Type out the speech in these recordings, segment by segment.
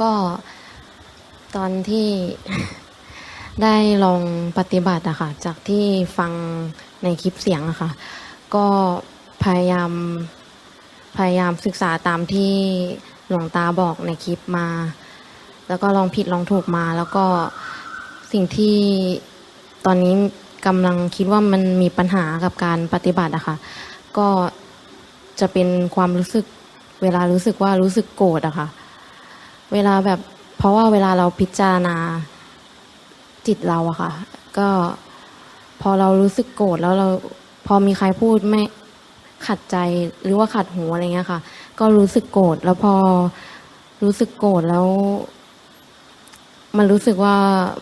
ก็ตอนที่ได้ลองปฏิบัติอะค่ะ จากที่ฟังในคลิปเสียงอะค่ะ ก็พยายามพยายามศึกษาตามที่หลวงตาบอกในคลิปมา แล้วก็ลองผิดลองถูกมา แล้วก็สิ่งที่ตอนนี้กำลังคิดว่ามันมีปัญหากับการปฏิบัติอะค่ะ ก็จะเป็นความรู้สึกเวลารู้สึกว่ารู้สึกโกรธอะค่ะ เวลาแบบเพราะว่าเวลาเราพิจารณาจิตเราอะค่ะ ก็พอเรารู้สึกโกรธแล้วเราพอมีใครพูดไม่ขัดใจหรือว่าขัดหูอะไรเงี้ยค่ะ ก็รู้สึกโกรธแล้วพอรู้สึกโกรธแล้ว มันรู้สึกว่า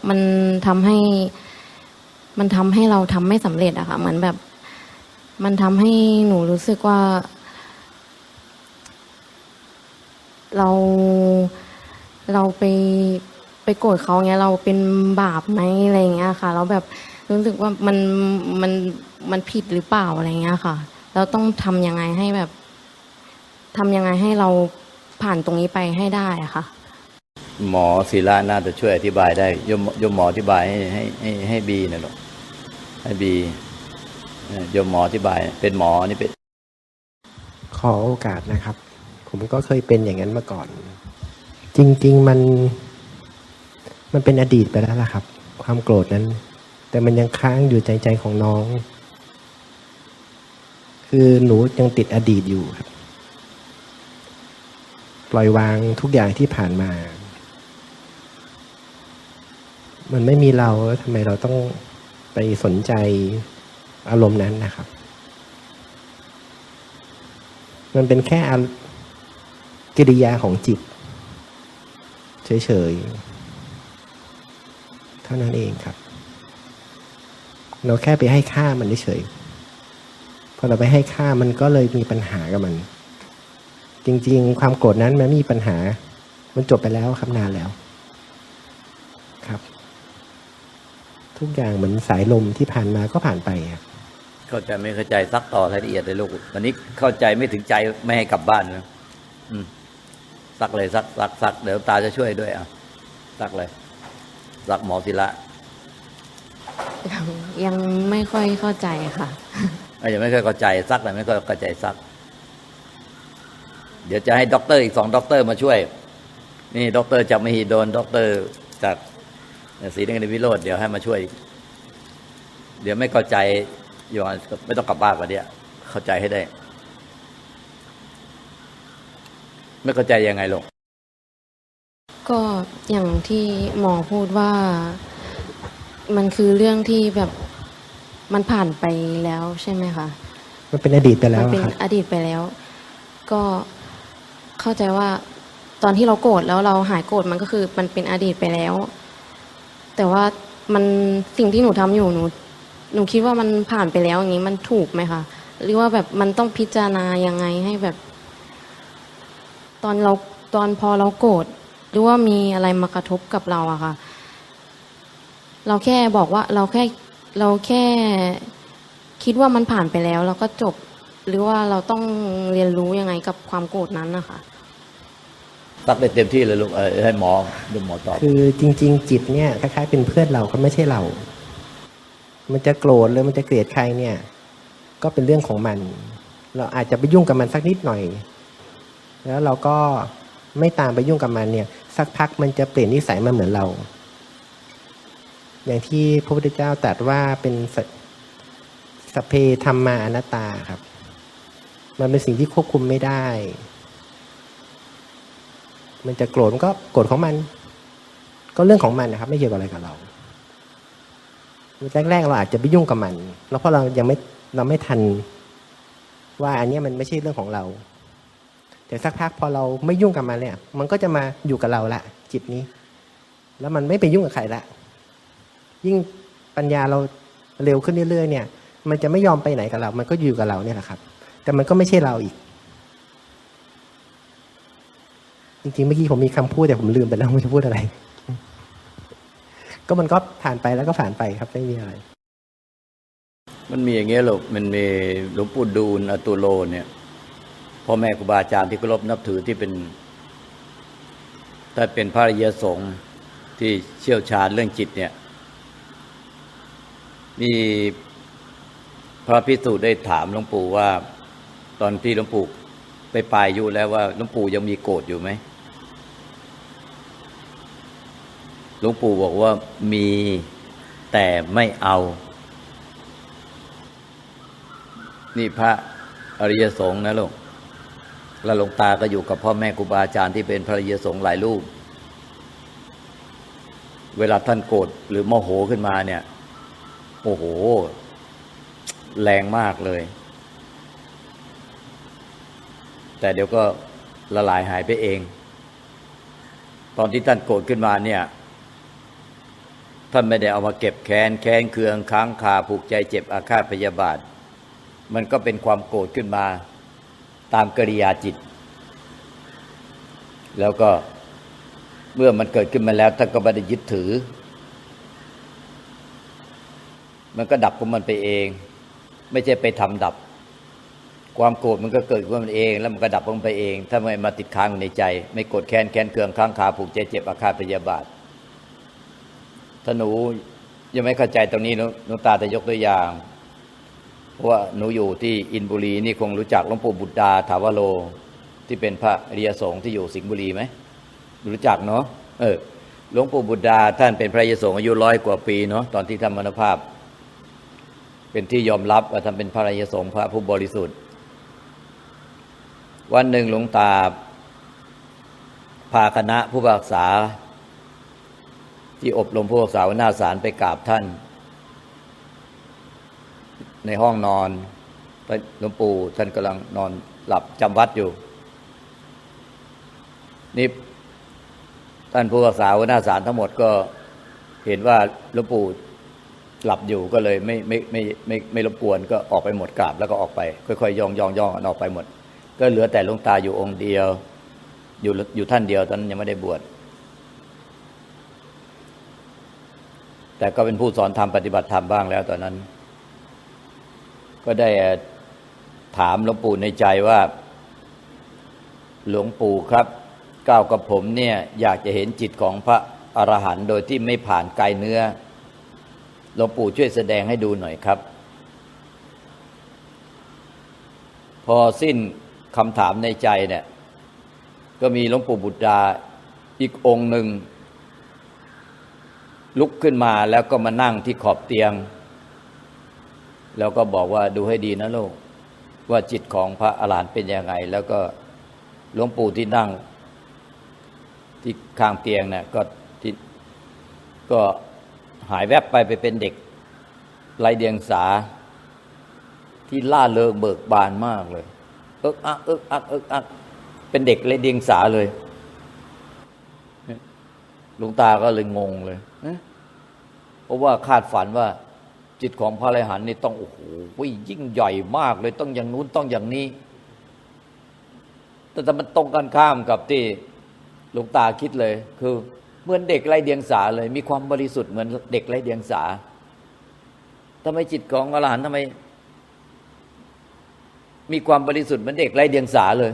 มันทำให้ มันทำให้เราทำไม่สำเร็จอะค่ะ เหมือนแบบ มันทำให้หนูรู้สึกว่า เรา เราไปไปโกรธเขาเงี้ยเราเป็นบาปไหมอะไรเงี้ยค่ะแล้วแบบรู้สึกว่ามันมันมันผิดหรือเปล่าอะไรเงี้ยค่ะแล้วต้องทำยังไงให้แบบทำยังไงให้เราผ่านตรงนี้ไปให้ได้อะค่ะ หมอศิลาน่าจะช่วยอธิบายได้ยมยมหมออธิบายให้ให้ให้ให้บีหนะลูกให้บีเอ่อยมหมออธิบาย เป็นหมอนี่เป็นขอโอกาสนะครับ ผมก็เคยเป็นอย่างนั้นมาก่อน จริง ๆ มันมันเป็นอดีตไปแล้วล่ะครับ ความโกรธนั้น แต่มันยังค้างอยู่ใจใจของน้อง คือหนูยังติดอดีตอยู่ครับ ปล่อยวางทุกอย่างที่ผ่านมา มันไม่มีเราทำไมเราต้องไปสนใจอารมณ์นั้นนะครับ มันเป็นแค่กิริยาของจิต เฉยๆ เท่านั้นเองครับ เราแค่ไปให้ค่ามันเฉยๆพอเราไปให้ค่ามันก็เลยมีปัญหากับมัน จริงๆ ความโกรธนั้นมันไม่มีปัญหา มันจบไปแล้วครับนานแล้ว ครับ ทุกอย่างเหมือนสายลมที่ผ่านมาก็ผ่านไปครับเข้าใจไม่เข้าใจซักต่อรายละเอียดเลยลูกวันนี้เข้าใจไม่ถึงใจไม่ให้กลับบ้านนะอืม ซักเลยซักซักซักเดี๋ยวตาจะช่วยด้วยอะซักเลยซักหมอศิละยังยังไม่ค่อยเข้าใจค่ะเอ้ยยังไม่เคอยเข้าใจซักแต่ไม่ค่อยเข้าใจซัก เดี๋ยวจะให้ด็อกเตอร์อีกสองด็อกเตอร์มาช่วย นี่ด็อกเตอร์จากมหิดลด็อกเตอร์จากศรีนครินทร์วิโรธเดี๋ยวให้มาช่วย เดี๋ยวไม่เข้าใจโยมไม่ต้องกลับบ้านวันเนี้ยเข้าใจให้ได้ ไม่เข้าใจยังไงลูกก็อย่างที่หมอพูดว่า มันคือเรื่องที่แบบมันผ่านไปแล้วใช่ไหมคะมันเป็นอดีตไปแล้มัวเป็นครับอดีตไปแล้ว ก็เข้าใจว่าตอนที่เราโกรธแล้วเราหายโกรธมันก็คือมันเป็นอดีตไปแล้ว แต่ว่ามันสิ่งที่หนูทำอยู่หนูหนูคิดว่ามันผ่านไปแล้วอย่างนี้มันถูกไหมคะหรือว่าแบบมันต้องพิจารณายังไงให้แบบ ตอนเราตอนพอเราโกรธหรือว่ามีอะไรมากระทบกับเราอะค่ะ เราแค่บอกว่าเราแค่เราแค่คิดว่ามันผ่านไปแล้วเราก็จบหรือว่าเราต้องเรียนรู้ยังไงกับความโกรธนั้นนะคะซักได้เต็มที่เลยลูกเออให้หมอดูหมอตอบคือจริง ๆ จิตเนี่ยคล้ายๆเป็นเพื่อนเราก็ไม่ใช่เรา มันจะโกรธหรือมันจะเกลียดใครเนี่ย ก็เป็นเรื่องของมัน เราอาจจะไปยุ่งกับมันสักนิดหน่อย แล้วเราก็ไม่ตามไปยุ่งกับมันเนี่ย สักพักมันจะเปลี่ยนนิสัยมาเหมือนเรา อย่างที่พระพุทธเจ้าตรัสว่าเป็นสัสพเพธรรมาอนัตตาครับ มันเป็นสิ่งที่ควบคุมไม่ได้ มันจะโกรธมันก็โกรธของมัน ก็เรื่องของมันนะครับ ไม่เกี่ยวกับอะไรกับเราแรกๆเราอาจจะไปยุ่งกับมัน แล้วเพราะเรายังไม่เราไม่ทัน ว่าอันนี้มันไม่ใช่เรื่องของเรา แต่สักพักพอเราไม่ยุ่งกับมันเนี่ย มันก็จะมาอยู่กับเราละจิตนี้ แล้วมันไม่ไปยุ่งกับใครละยิ่งปัญญาเราเร็วขึ้นเรื่อยๆเนี่ย มันจะไม่ยอมไปไหนกับเรา มันก็อยู่กับเราเนี่ยแหละครับ แต่มันก็ไม่ใช่เราอีก จริงๆเมื่อกี้ผมมีคำพูดแต่ผมลืมไปแล้วว่าจะพูดอะไร ก็มันก็ผ่านไปแล้วก็ผ่านไปครับไม่มีอะไร มันมีอย่างเงี้ยลูกมันมีหลวงปู่ดูลอตุโลเนี่ย พ่อแม่ครูบาอาจารย์ที่เคารพนับถือที่เป็นถ้าเป็นพระอริยสงฆ์ที่เชี่ยวชาญเรื่องจิตเนี่ย มีพระพิสุได้ถามหลวงปู่ว่า ตอนที่หลวงปู่ไปปลายอายุแล้วว่าหลวงปู่ยังมีโกรธอยู่ไหมหลวงปู่บอกว่ามีแต่ไม่เอา นี่พระอริยสงฆ์นะลูก แล้วหลวงตาก็อยู่กับพ่อแม่ครูบาอาจารย์ที่เป็นพระอริยสงฆ์หลายรูป เวลาท่านโกรธหรือโมโหขึ้นมาเนี่ย โอ้โห แรงมากเลย แต่เดี๋ยวก็ละลายหายไปเอง ตอนที่ท่านโกรธขึ้นมาเนี่ย ท่านไม่ได้เอามาเก็บแค้น แค้นเคืองค้างคาผูกใจเจ็บอาฆาตพยาบาท มันก็เป็นความโกรธขึ้นมา ตามกริยาจิต แล้วก็เมื่อมันเกิดขึ้นมาแล้วท่านก็ไม่ได้ยึดถือ มันก็ดับของมันไปเอง ไม่ใช่ไปทำดับ ความโกรธมันก็เกิดขึ้นมันเอง แล้วมันก็ดับของมันไปเอง ถ้าไม่มาติดค้างอยู่ในใจ ไม่โกรธแค้นแค้นเคืองค้างคาผูกใจเจ็บอาฆาตพยาบาทถ้าหนูยังไม่เข้าใจตรงนี้หนูตาจะยกตัวอย่าง ว่าหนูอยู่ที่อินบุรีนี่คงรู้จักหลวงปู่บุตรดาถาวโรที่เป็นพระอริยสงฆ์ที่อยู่สิงห์บุรีไหมรู้จักเนาะเออหลวงปู่บุตรดาท่านเป็นพระอริยสงฆ์อายุร้อยกว่าปีเนาะตอนที่ทำมรณภาพ เป็นที่ยอมรับว่าท่านเป็นพระอริยสงฆ์พระผู้บริสุทธิ์ วันหนึ่งหลวงตาพาคณะผู้บักษา ที่อบรมผู้บักษาหน้าศาลไปกราบท่าน ในห้องนอนหลวงปู่ท่านกำลังนอนหลับจำวัดอยู่ นี่ท่านผู้รักษาหัวหน้าศาลทั้งหมดก็เห็นว่าหลวงปู่หลับอยู่ก็เลยไม่ไม่ไม่ไม่ไม่รบกวนก็ออกไปหมดกราบแล้วก็ออกไป ค่อยๆย่องย่องย่องออกไปหมด ก็เหลือแต่หลวงตาอยู่องค์เดียว อยู่อยู่ท่านเดียวตอนนั้นยังไม่ได้บวชแต่ก็เป็นผู้สอนธรรมปฏิบัติธรรมบ้างแล้วตอนนั้น ก็ได้ถามหลวงปู่ในใจว่า หลวงปู่ครับก้าวกับผมเนี่ยอยากจะเห็นจิตของพระอรหันต์โดยที่ไม่ผ่านกายเนื้อหลวงปู่ช่วยแสดงให้ดูหน่อยครับ พอสิ้นคำถามในใจเนี่ย ก็มีหลวงปู่บุตรดาอีกองค์หนึ่งลุกขึ้นมาแล้วก็มานั่งที่ขอบเตียง แล้วก็บอกว่าดูให้ดีนะลูกว่าจิตของพระอรหันต์เป็นยังไง แล้วก็หลวงปู่ที่นั่ง ที่ข้างเตียงเนี่ยก็ที่ก็หายแวบไปไปเป็นเด็กไรเดียงสา ที่ล่าเริงเบิกบานมากเลยเอิกอักเอิกอักเอิกอักเป็นเด็กไรเดียงสาเลยหลวงตาก็เลยงงเลยเพราะว่าคาดฝันว่า จิตของพระอรหันต์นี่ต้องโอ้โหยิ่งใหญ่มากเลยต้องอย่างนู้นต้องอย่างนี้ แต่แต่มันตรงกันข้ามกับที่หลวงตาคิดเลย คือเหมือนเด็กไร้เดียงสาเลย มีความบริสุทธิ์เหมือนเด็กไร้เดียงสาทำไมจิตของอรหันต์ทำไม มีความบริสุทธิ์เหมือนเด็กไร้เดียงสาเลย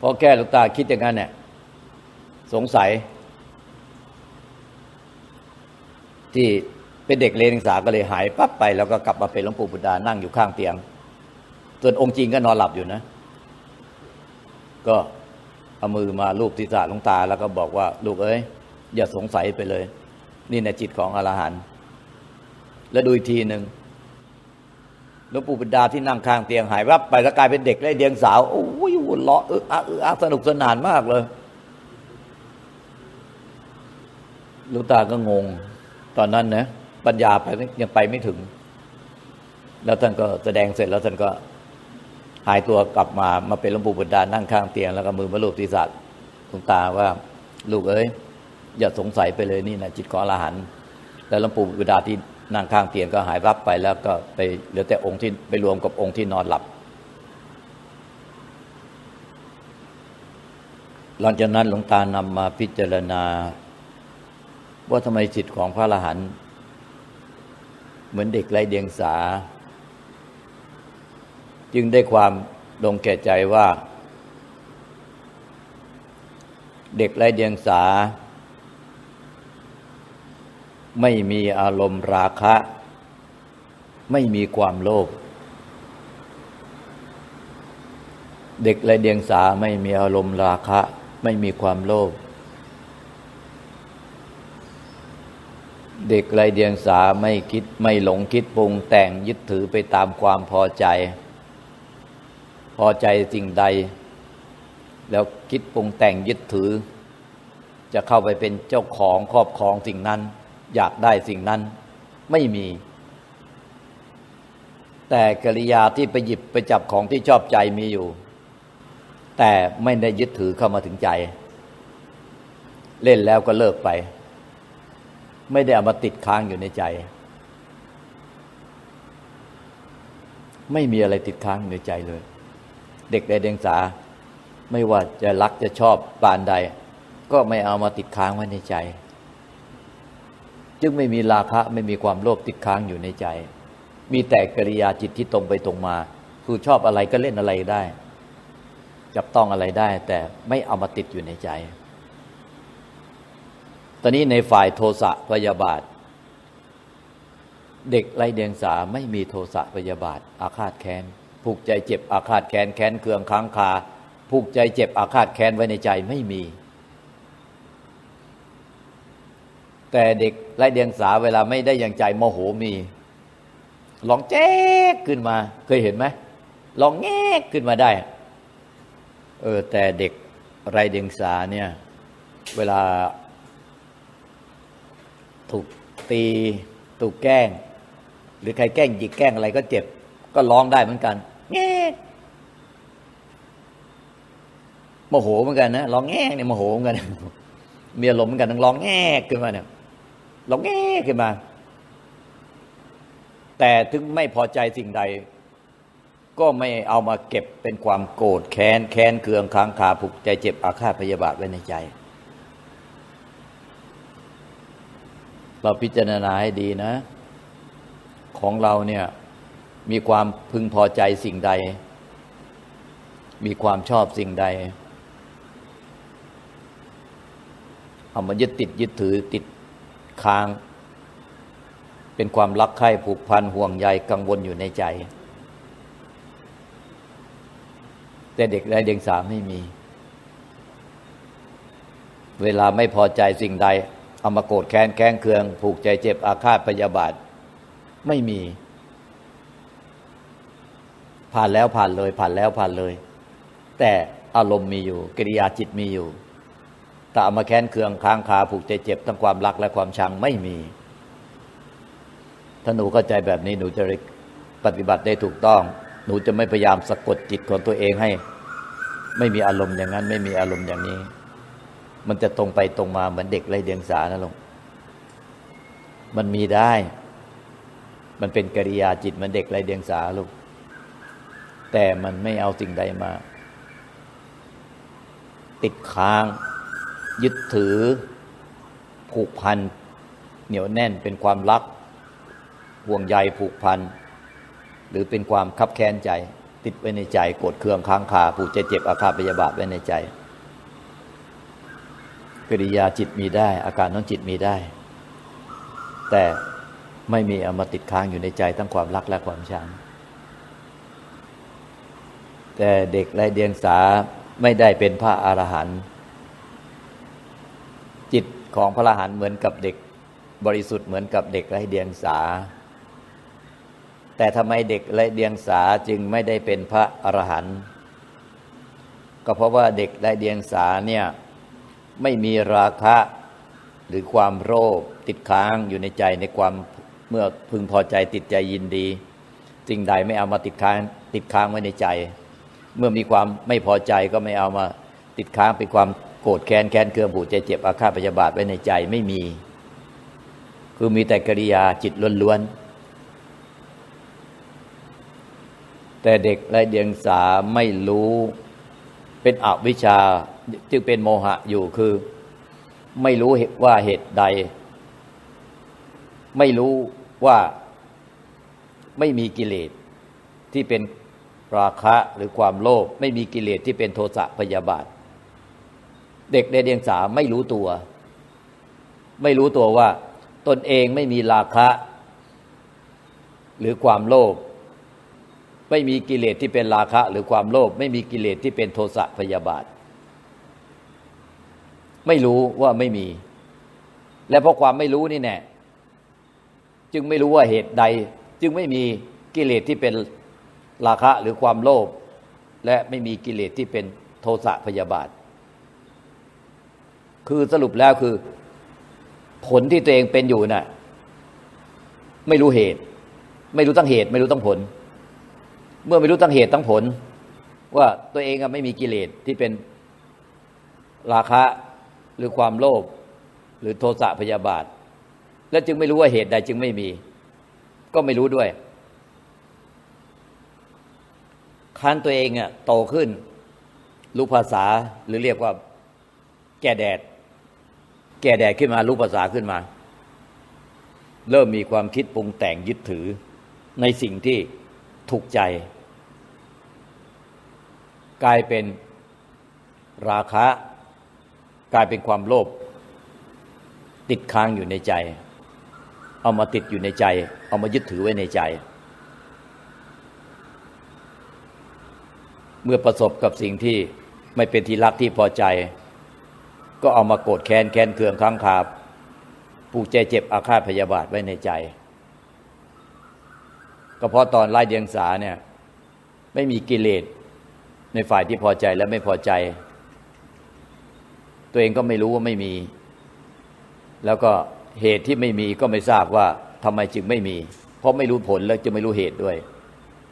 พอแค่หลวงตาคิดอย่างนั้นเนี่ยสงสัย ที่เป็นเด็กเรียนศึกษาก็เลยหายปั๊บไป แล้วก็กลับมาเป็นหลวงปู่บุตรดานั่งอยู่ข้างเตียง ส่วนองค์จริงก็นอนหลับอยู่นะ ก็เอามือมาลูบศีรษะหลวงตา แล้วก็บอกว่าลูกเอ้ยอย่าสงสัยไปเลย นี่ในจิตของอรหันต์แล้วดูอีกทีหนึ่งหลวงปู่บุตรดาที่นั่งข้างเตียงหายวับไปแล้วกลายเป็นเด็กไร้เดียงสาวโอ้ยหุ่นเลาะเอออะเอออะสนุกสนานมากเลยหลวงตาก็งง ตอนนั้นนะปัญญาไปยังไปไม่ถึง แล้วท่านก็แสดงเสร็จแล้วท่านก็หายตัวกลับมามาเป็นหลวงปู่บุตรดานั่งข้างเตียง แล้วก็มือมาลูบศีรษะหลวงตาว่าลูกเอ้ยอย่าสงสัยไปเลยนี่นะจิตของอรหันต์แล้วหลวงปู่บุตรดาที่นั่งข้างเตียงก็หายรับไปแล้วก็ไปเหลือแต่องค์ที่ไปรวมกับองค์ที่นอนหลับ หลังจากนั้นหลวงตานำมาพิจารณา ว่าทำไมจิตของพระอรหันต์เหมือนเด็กไร้เดียงสา จึงได้ความลงแก่ใจว่า เด็กไร้เดียงสา ไม่มีอารมณ์ราคะ ไม่มีความโลภเด็กไร้เดียงสาไม่มีอารมณ์ราคะ ไม่มีความโลภ เด็กไรเดียงสาไม่คิดไม่หลงคิดปรุงแต่งยึดถือไปตามความพอใจ พอใจสิ่งใด แล้วคิดปรุงแต่งยึดถือ จะเข้าไปเป็นเจ้าของครอบครองสิ่งนั้น อยากได้สิ่งนั้นไม่มี แต่กิริยาที่ไปหยิบไปจับของที่ชอบใจมีอยู่ แต่ไม่ได้ยึดถือเข้ามาถึงใจ เล่นแล้วก็เลิกไป ไม่ได้เอามาติดค้างอยู่ในใจ ไม่มีอะไรติดค้างอยู่ในใจเลย เด็กใดเดียงสา ไม่ว่าจะรักจะชอบปานใด ก็ไม่เอามาติดค้างไว้ในใจ จึงไม่มีราคะไม่มีความโลภติดค้างอยู่ในใจ มีแต่กิริยาจิตที่ตรงไปตรงมา คือชอบอะไรก็เล่นอะไรได้ จับต้องอะไรได้ แต่ไม่เอามาติดอยู่ในใจ อนนี้ในฝ่ายโทสะพยาบาท เด็กไรเดียงสาไม่มีโทสะพยาบาท อาฆาตแค้นผูกใจเจ็บอาฆาตแค้นแค้นเคืองค้างคาผูกใจเจ็บอาฆาตแค้นไว้ในใจไม่มี แต่เด็กไรเดียงสาเวลาไม่ได้อย่างใจโมโหมีร้องแจ๊กขึ้นมา เคยเห็นไหมร้องแงกขึ้นมาได้ เออแต่เด็กไรเดียงสาเนี่ย เวลา ถูกตีถูกแกล้ง หรือใครแกล้งหยิกแกล้งอะไรก็เจ็บ ก็ร้องได้เหมือนกันแงกโมโหเหมือนกันนะร้องแงกเนี่ยโมโหเหมือนกันมีอารมณ์เหมือนกันทั้งร้องแงกขึ้นมาเนี่ยร้องแงกขึ้นมา แต่ถึงไม่พอใจสิ่งใด ก็ไม่เอามาเก็บเป็นความโกรธแค้นแค้นเคืองค้างคาผูกใจเจ็บอาฆาตพยาบาทไว้ในใจ เราพิจารณาให้ดีนะ ของเราเนี่ย มีความพึงพอใจสิ่งใด มีความชอบสิ่งใดเอามายึดติดยึดถือติดค้าง เป็นความรักใคร่ผูกพันห่วงใยกังวลอยู่ในใจ แต่เด็กและเด็กสามไม่มี เวลาไม่พอใจสิ่งใด เอามาโกรธแค้นแค้นเคือง ผูกใจเจ็บอาฆาตพยาบาท ไม่มี ผ่านแล้วผ่านเลย ผ่านแล้วผ่านเลย แต่อารมณ์มีอยู่ กิริยาจิตมีอยู่แต่เอามาแค้นเคืองค้างคาผูกใจเจ็บทั้งความรักและความชังไม่มี ถ้าหนูเข้าใจแบบนี้หนูจะปฏิบัติได้ถูกต้อง หนูจะไม่พยายามสะกดจิตของตัวเองให้ ไม่มีอารมณ์อย่างนั้น ไม่มีอารมณ์อย่างนี้ มันจะตรงไปตรงมาเหมือนเด็กไรเดียงสานะลงมันมีได้ มันเป็นกิริยาจิตเหมันเด็กไรเดียงสาลูก แต่มันไม่เอาสิ่งใดมา ติดค้าง ยึดถือ ผูกพัน เหนียวแน่นเป็นความรัก ห่วงใยผูกพัน หรือเป็นความคับแค้นใจ ติดไว้ในใจ โกรธเคืองค้างคาผูกใจเจ็บอาฆาตพยาบาทไว้ในใจ กิริยาจิตมีได้ อาการน้องจิตมีได้ แต่ไม่มีเอามาติดค้างอยู่ในใจทั้งความรักและความชังแต่เด็กและเดียงสาไม่ได้เป็นพระอรหันต์จิตของพระอรหันต์เหมือนกับเด็กบริสุทธิ์เหมือนกับเด็กไรเดียงสา แต่ทำไมเด็กไรเดียงสาจึงไม่ได้เป็นพระอรหันต์ก็เพราะว่าเด็กไรเดียงสาเนี่ย ไม่มีราคะหรือความโลภติดค้างอยู่ในใจในความเมื่อพึงพอใจติดใจยินดีสิ่งใดไม่เอามาติดค้าง ติดค้างไว้ในใจ เมื่อมีความไม่พอใจก็ไม่เอามาติดค้างเป็นความโกรธแค้นแค้นเคืองผูกใจเจ็บอาฆาตพยาบาทไว้ในใจไม่มี คือมีแต่กิริยาจิตล้วนๆแต่เด็กและเดียงสาไม่รู้ เป็นอวิชชาจึงเป็นโมหะอยู่คือ ไม่รู้ว่าเหตุใด ไม่รู้ว่าไม่มีกิเลสที่เป็นราคะหรือความโลภไม่มีกิเลสที่เป็นโทสะพยาบาท เด็กในเดียงสาไม่รู้ตัว ไม่รู้ตัวว่า ตนเองไม่มีราคะ หรือความโลภ ไม่มีกิเลสที่เป็นราคะ หรือความโลภไม่มีกิเลสที่เป็นโทสะพยาบาท ไม่รู้ว่าไม่มี และเพราะความไม่รู้นี่แน่จึงไม่รู้ว่าเหตุใด จึงไม่มีกิเลสที่เป็นราคะหรือความโลภและไม่มีกิเลสที่เป็นโทสะพยาบาท คือสรุปแล้วคือ ผลที่ตัวเองเป็นอยู่น่ะ ไม่รู้เหตุ ไม่รู้ตั้งเหตุ ไม่รู้ตั้งผล เมื่อไม่รู้ตั้งเหตุตั้งผล ว่าตัวเองไม่มีกิเลสที่เป็นราคะหรือความโลภหรือโทสะพยาบาท และจึงไม่รู้ว่าเหตุใดจึงไม่มี ก็ไม่รู้ด้วยคันตัวเองอะโตขึ้น รู้ภาษาหรือเรียกว่า แก่แดด แก่แดดขึ้นมา รู้ภาษาขึ้นมา เริ่มมีความคิดปรุงแต่งยึดถือในสิ่งที่ถูกใจ กลายเป็นราคะ กลายเป็นความโลภติดค้างอยู่ในใจ เอามาติดอยู่ในใจ เอามายึดถือไว้ในใจ เมื่อประสบกับสิ่งที่ไม่เป็นที่รักที่พอใจ ก็เอามาโกรธแค้นแค้นเคืองค้างคาผูกใจเจ็บอาฆาตพยาบาทไว้ในใจ ก็เพราะตอนไล่เดียงสาเนี่ยไม่มีกิเลส ในฝ่ายที่พอใจและไม่พอใจ ตัวเองก็ไม่รู้ว่าไม่มี แล้วก็เหตุที่ไม่มีก็ไม่ทราบว่าทำไมจึงไม่มี เพราะไม่รู้ผลแล้วจึงไม่รู้เหตุด้วย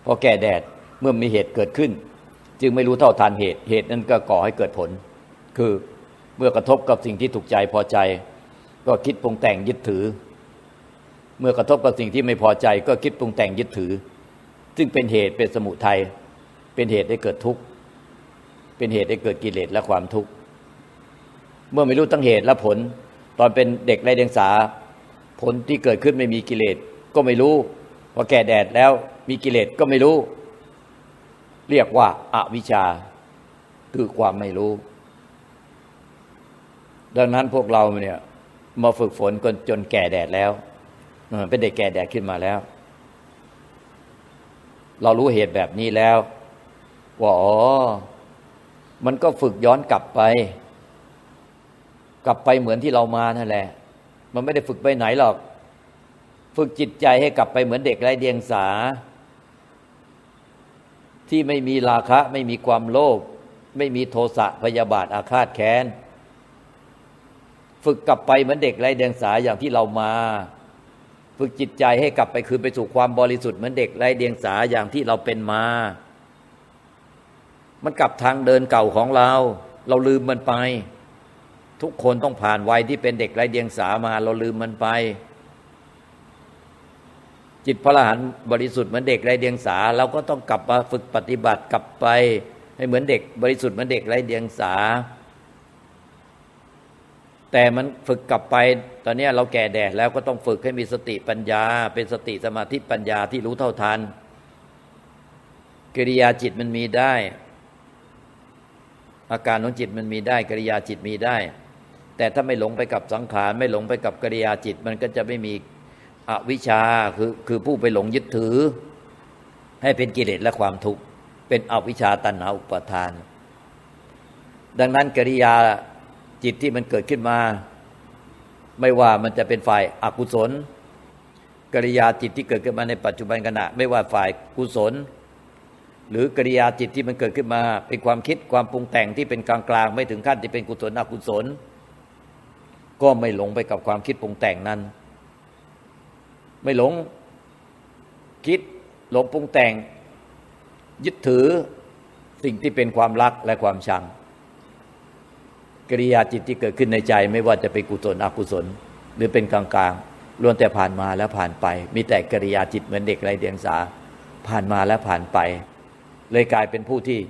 เพราะแก่แดดเมื่อมีเหตุเกิดขึ้น จึงไม่รู้เท่าทันเหตุ เหตุนั้นก็ก่อให้เกิดผล คือเมื่อกระทบกับสิ่งที่ถูกใจพอใจ ก็คิดปรุงแต่งยึดถือ เมื่อกระทบกับสิ่งที่ไม่พอใจ ก็คิดปรุงแต่งยึดถือ ซึ่งเป็นเหตุเป็นสมุทัยเป็นเหตุให้เกิดทุกข์ เป็นเหตุให้เกิดกิเลสและความทุกข์ เมื่อไม่รู้ตั้งเหตุและผล ตอนเป็นเด็กไร้เดียงสา ผลที่เกิดขึ้นไม่มีกิเลสก็ไม่รู้พอแก่แดดแล้วมีกิเลสก็ไม่รู้ เรียกว่าอาวิชชาคือความไม่รู้ ดังนั้นพวกเราเนี่ยมาฝึกฝนจนจนแก่แดดแล้วเออเป็นเด็กแก่แดดขึ้นมาแล้ว เรารู้เหตุแบบนี้แล้วว่าอ๋อ มันก็ฝึกย้อนกลับไป กลับไปเหมือนที่เรามานั่นแหละ มันไม่ได้ฝึกไปไหนหรอก ฝึกจิตใจให้กลับไปเหมือนเด็กไร้เดียงสา ที่ไม่มีราคะ ไม่มีความโลภไม่มีโทสะพยาบาทอาฆาตแค้น ฝึกกลับไปเหมือนเด็กไร้เดียงสาอย่างที่เรามา ฝึกจิตใจให้กลับไปคืนไปสู่ความบริสุทธิ์เหมือนเด็กไร้เดียงสาอย่างที่เราเป็นมา มันกลับทางเดินเก่าของเรา เราลืมมันไป ทุกคนต้องผ่านวัยที่เป็นเด็กไร้เดียงสามา เราลืมมันไป จิตพระอรหันต์บริสุทธิ์เหมือนเด็กไร้เดียงสา เราก็ต้องกลับมาฝึกปฏิบัติกลับไป ให้เหมือนเด็กบริสุทธิ์เหมือนเด็กไร้เดียงสา แต่มันฝึกกลับไป ตอนนี้เราแก่แดดแล้วก็ต้องฝึกให้มีสติปัญญา เป็นสติสมาธิปัญญาที่รู้เท่าทันกิริยาจิตมันมีได้ อาการของจิตมันมีได้กิริยาจิตมีได้ แต่ถ้าไม่หลงไปกับสังขารไม่หลงไปกับกิริยาจิต มันก็จะไม่มีอวิชชาคือคือผู้ไปหลงยึดถือ ให้เป็นกิเลสและความทุกข์เป็นอวิชชาตัณหาอุปาทาน ดังนั้นกิริยาจิตที่มันเกิดขึ้นมา ไม่ว่ามันจะเป็นฝ่ายอากุศลกิริยาจิตที่เกิดขึ้นมาในปัจจุบันขณะ ไม่ว่าฝ่ายกุศล หรือกิริยาจิตที่มันเกิดขึ้นมา เป็นความคิดความปรุงแต่งที่เป็นกลางๆไม่ถึงขั้นที่เป็นกุศลอกุศล ก็ไม่หลงไปกับความคิดปรุงแต่งนั้น ไม่หลงคิดหลงปรุงแต่ง ยึดถือสิ่งที่เป็นความรักและความชังกิริยาจิตที่เกิดขึ้นในใจ ไม่ว่าจะเป็นกุศลอกุศล หรือเป็นกลางๆล้วนแต่ผ่านมาแล้วผ่านไป มีแต่กิริยาจิตเหมือนเด็กไรเดียงสาผ่านมาแล้วผ่านไป เลยกลายเป็นผู้ที่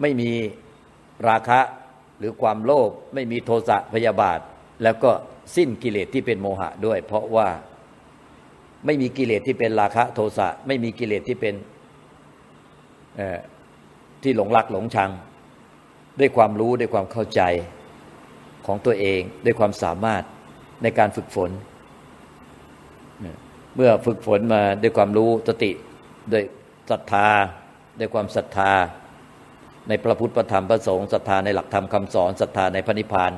ไม่มีราคะหรือความโลภไม่มีโทสะพยาบาท แล้วก็สิ้นกิเลสที่เป็นโมหะด้วย เพราะว่าไม่มีกิเลสที่เป็นราคะโทสะไม่มีกิเลสที่เป็นที่หลงรักหลงชัง ด้วยความรู้ด้วยความเข้าใจของตัวเอง ด้วยความสามารถในการฝึกฝน เมื่อฝึกฝนมาด้วยความรู้สติด้วย ศรัทธาด้วยความศรัทธา ในพระพุทธธรรมพระสงฆ์ศรัทธาในหลักธรรมคำสอนศรัทธาในพระนิพพาน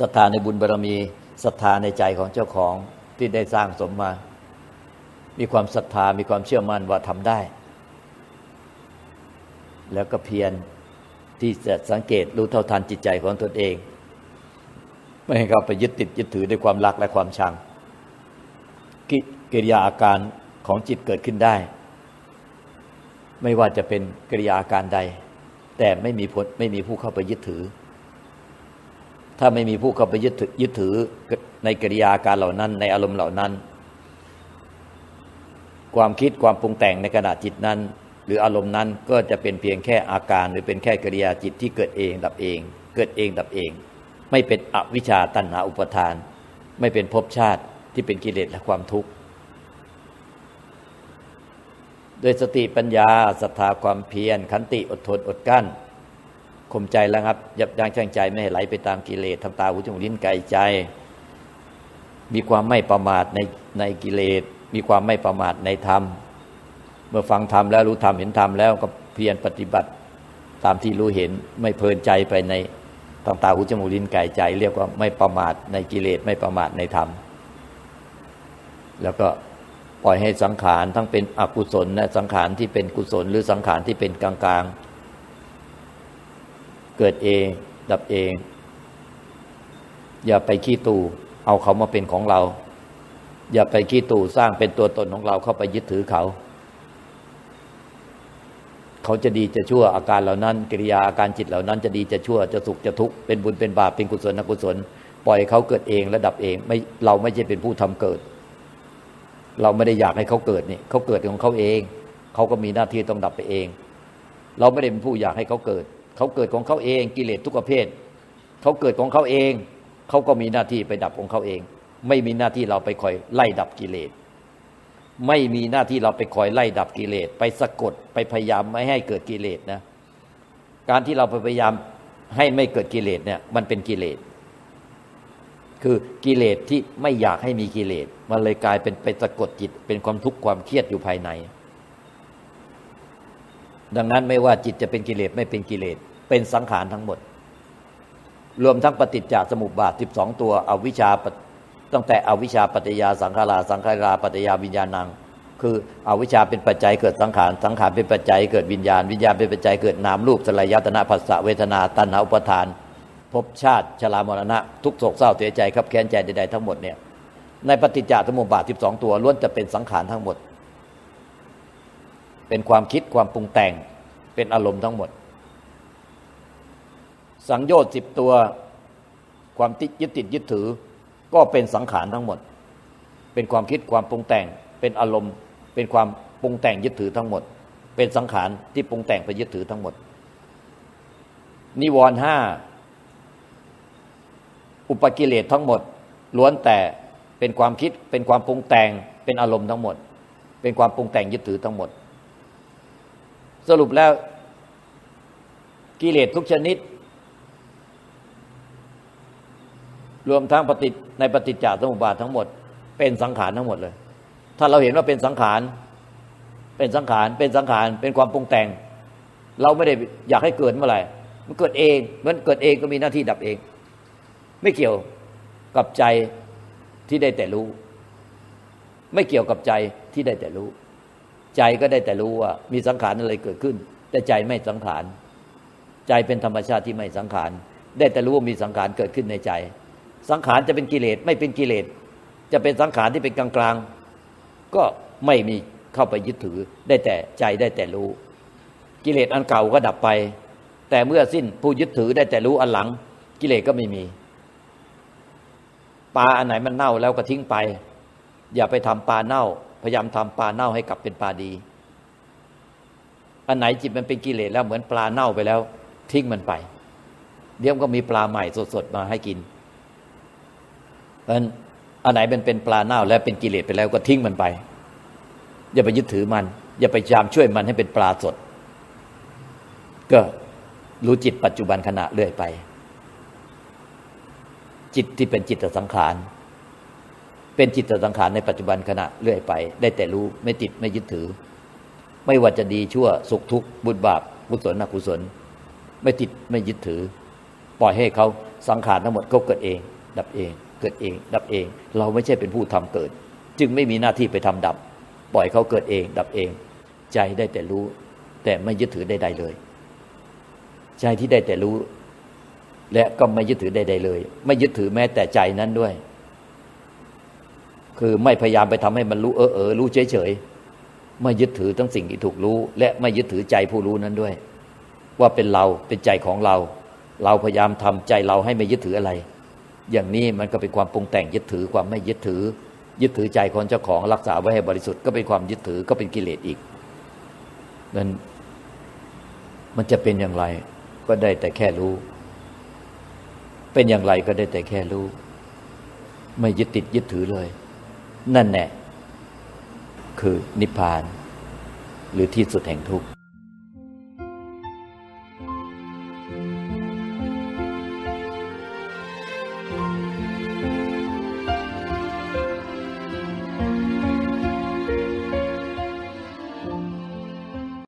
ศรัทธาในบุญบารมีศรัทธาในใจของเจ้าของที่ได้สร้างสมมา มีความศรัทธามีความเชื่อมั่นว่าทำได้ แล้วก็เพียรที่จะสังเกตรู้เท่าทันจิตใจของตนเอง ไม่ให้เขาไปยึดติดยึดถือด้วยความรักและความชังกิกิริยาอาการ ของจิตเกิดขึ้นได้ ไม่ว่าจะเป็นกิริยาการใด แต่ไม่มีผลไม่มีผู้เข้าไปยึดถือ ถ้าไม่มีผู้เข้าไปยึดถือยึดถือในกิริยาอาการเหล่านั้น ในอารมณ์เหล่านั้น ความคิดความปรุงแต่งในขณะจิตนั้น หรืออารมณ์นั้นก็จะเป็นเพียงแค่อาการหรือเป็นแค่กิริยาจิตที่เกิดเองดับเอง เกิดเองดับเอง ไม่เป็นอวิชชาตัณหาอุปทาน ไม่เป็นภพชาติที่เป็นกิเลสและความทุกข์ โดยสติปัญญาศรัทธาความเพียรขันติอดทนอดกั้นข่มใจแล้งับ ยับยั้งชั่งใจไม่ให้ไหลไปตามกิเลสทำตาหูจมูกลิ้นกายใจ มีความไม่ประมาทในในกิเลส มีความไม่ประมาทในธรรม เมื่อฟังธรรมแล้วรู้ธรรมเห็นธรรมแล้วก็เพียรปฏิบัติตามที่รู้เห็นไม่เพลินใจไปในทางตาหูจมูกลิ้นกายใจ เรียกว่าไม่ประมาทในกิเลสไม่ประมาทในธรรม แล้วก็ ปล่อยให้สังขารทั้งเป็นอกุศลและสังขารที่เป็นกุศล หรือสังขารที่เป็นกลางๆ เกิดเองดับเอง อย่าไปขี้ตู่เอาเขามาเป็นของเรา อย่าไปขี้ตู่สร้างเป็นตัวตนของเราเข้าไปยึดถือเขา เขาจะดีจะชั่วอาการเหล่านั้น กิริยาอาการจิตเหล่านั้นจะดีจะชั่วจะสุขจะทุกข์เป็นบุญเป็นบาปเป็นกุศลอกุศล ปล่อยเขาเกิดเองและดับเองไม่เราไม่ใช่เป็นผู้ทำเกิด เราไม่ได้อยากให้เขาเกิดนี่เขาเกิดของเขาเอง เขาก็มีหน้าที่ต้องดับไปเอง เราไม่ได้เป็นผู้อยากให้เขาเกิด เขาเกิดของเขาเองกิเลสทุกประเภท เขาเกิดของเขาเอง เขาก็มีหน้าที่ไปดับของเขาเอง ไม่มีหน้าที่เราไปคอยไล่ดับกิเลส ไม่มีหน้าที่เราไปคอยไล่ดับกิเลส ไปสะกดไปพยายามไม่ให้เกิดกิเลสนะ การที่เราไปพยายามให้ไม่เกิดกิเลสเนี่ยมันเป็นกิเลส คือกิเลสที่ไม่อยากให้มีกิเลส มันเลยกลายเป็นไปสะกดจิต เป็นความทุกข์ความเครียดอยู่ภายใน ดังนั้นไม่ว่าจิตจะเป็นกิเลสไม่เป็นกิเลส เป็นสังขารทั้งหมด รวมทั้งปฏิจจสมุปบาท12ตัวอวิชชาตั้งแต่อวิชชาปัจจยาสังขารา สังขาราปัจจยาวิญญาณัง คืออวิชชาเป็นปัจจัยเกิดสังขาร สังขารเป็นปัจจัยเกิดวิญญาณ วิญญาณเป็นปัจจัยเกิดนามรูปสลายยตนะผัสสะเวทนาตัณหาอุปทานภพชาติชรามรณะทุกโศกเศร้าเสียใจครับแค้นใจใดๆทั้งหมดเนี่ย ในปฏิจจสมุปบาท 12 ตัวล้วนจะเป็นสังขารทั้งหมด เป็นความคิดความปรุงแต่ง เป็นอารมณ์ทั้งหมด สังโยชน์สิบตัว ความติดยึดติดยึดถือ ก็เป็นสังขารทั้งหมด เป็นความคิดความปรุงแต่ง เป็นอารมณ์ เป็นความปรุงแต่งยึดถือทั้งหมด เป็นสังขารที่ปรุงแต่งไปยึดถือทั้งหมด นิวรณ์ห้าอุปกิเลสทั้งหมด ล้วนแต่ เป็นความคิดเป็นความปรุงแต่งเป็นอารมณ์ทั้งหมด เป็นความปรุงแต่งยึดถือทั้งหมด สรุปแล้วกิเลสทุกชนิด รวมทั้งปฏิในปฏิจจสมุปบาททั้งหมด เป็นสังขารทั้งหมดเลย ถ้าเราเห็นว่าเป็นสังขาร เป็นสังขาร เป็นสังขาร เป็นความปรุงแต่ง เราไม่ได้อยากให้เกิดเมื่อไหร่ มันเกิดเอง มันเกิดเองก็มีหน้าที่ดับเอง ไม่เกี่ยวกับใจ ที่ได้แต่รู้ ไม่เกี่ยวกับใจที่ได้แต่รู้ ใจก็ได้แต่รู้ว่า มีสังขารอะไรเกิดขึ้น แต่ใจไม่สังขาร ใจเป็นธรรมชาติที่ไม่สังขาร ได้แต่รู้ว่ามีสังขารเกิดขึ้นในใจ สังขารจะเป็นกิเลสไม่เป็นกิเลส จะเป็นสังขารที่เป็นกลางๆ ก็ไม่มีเข้าไปยึดถือ ได้แต่ใจได้แต่รู้ กิเลสอันเก่าก็ดับไป แต่เมื่อสิ้นผู้ยึดถือได้แต่รู้อันหลัง กิเลสก็ไม่มี ปลาอันไหนมันเน่าแล้วก็ทิ้งไป อย่าไปทำปลาเน่า พยายามทำปลาเน่าให้กลับเป็นปลาดี อันไหนจิตมันเป็นกิเลสแล้วเหมือนปลาเน่าไปแล้ว ทิ้งมันไป เดี๋ยวก็มีปลาใหม่สดๆมาให้กินเพราะนั้นอันไหนเป็นเป็นปลาเน่าแล้วเป็นกิเลสไปแล้วก็ทิ้งมันไป อย่าไปยึดถือมัน อย่าไปพยายามช่วยมันให้เป็นปลาสด ก็รู้จิตปัจจุบันขณะเรื่อยไป จิตที่เป็นจิตสังขาร เป็นจิตสังขารในปัจจุบันขณะเรื่อยไป ได้แต่รู้ไม่ติดไม่ยึดถือ ไม่ว่าจะดีชั่วสุขทุกข์บุญบาปกุศลอกุศล ไม่ติดไม่ยึดถือ ปล่อยให้เขาสังขารทั้งหมดเขาเกิดเอง ดับเอง เกิดเอง ดับเอง เราไม่ใช่เป็นผู้ทำเกิด จึงไม่มีหน้าที่ไปทำดับ ปล่อยเขาเกิดเอง ดับเอง ใจได้แต่รู้ แต่ไม่ยึดถือใดๆเลย ใจที่ได้แต่รู้ และก็ไม่ยึดถือใดๆเลย ไม่ยึดถือแม้แต่ใจนั้นด้วย คือไม่พยายามไปทำให้มันรู้เออเออรู้เฉยเฉยๆไม่ยึดถือทั้งสิ่งที่ถูกรู้ และไม่ยึดถือใจผู้รู้นั้นด้วย ว่าเป็นเราเป็นใจของเรา เราพยายามทำใจเราให้ไม่ยึดถืออะไร อย่างนี้มันก็เป็นความปรุงแต่งยึดถือความไม่ยึดถือ ยึดถือใจคนเจ้าของรักษาไว้ให้บริสุทธิ์ก็เป็นความยึดถือก็เป็นกิเลสอีกนั้นมันจะเป็นอย่างไรก็ได้แต่แค่รู้ เป็นอย่างไรก็ได้แต่แค่รู้ ไม่ยึดติดยึดถือเลย นั่นแน่คือนิพพาน หรือที่สุดแห่งทุกข์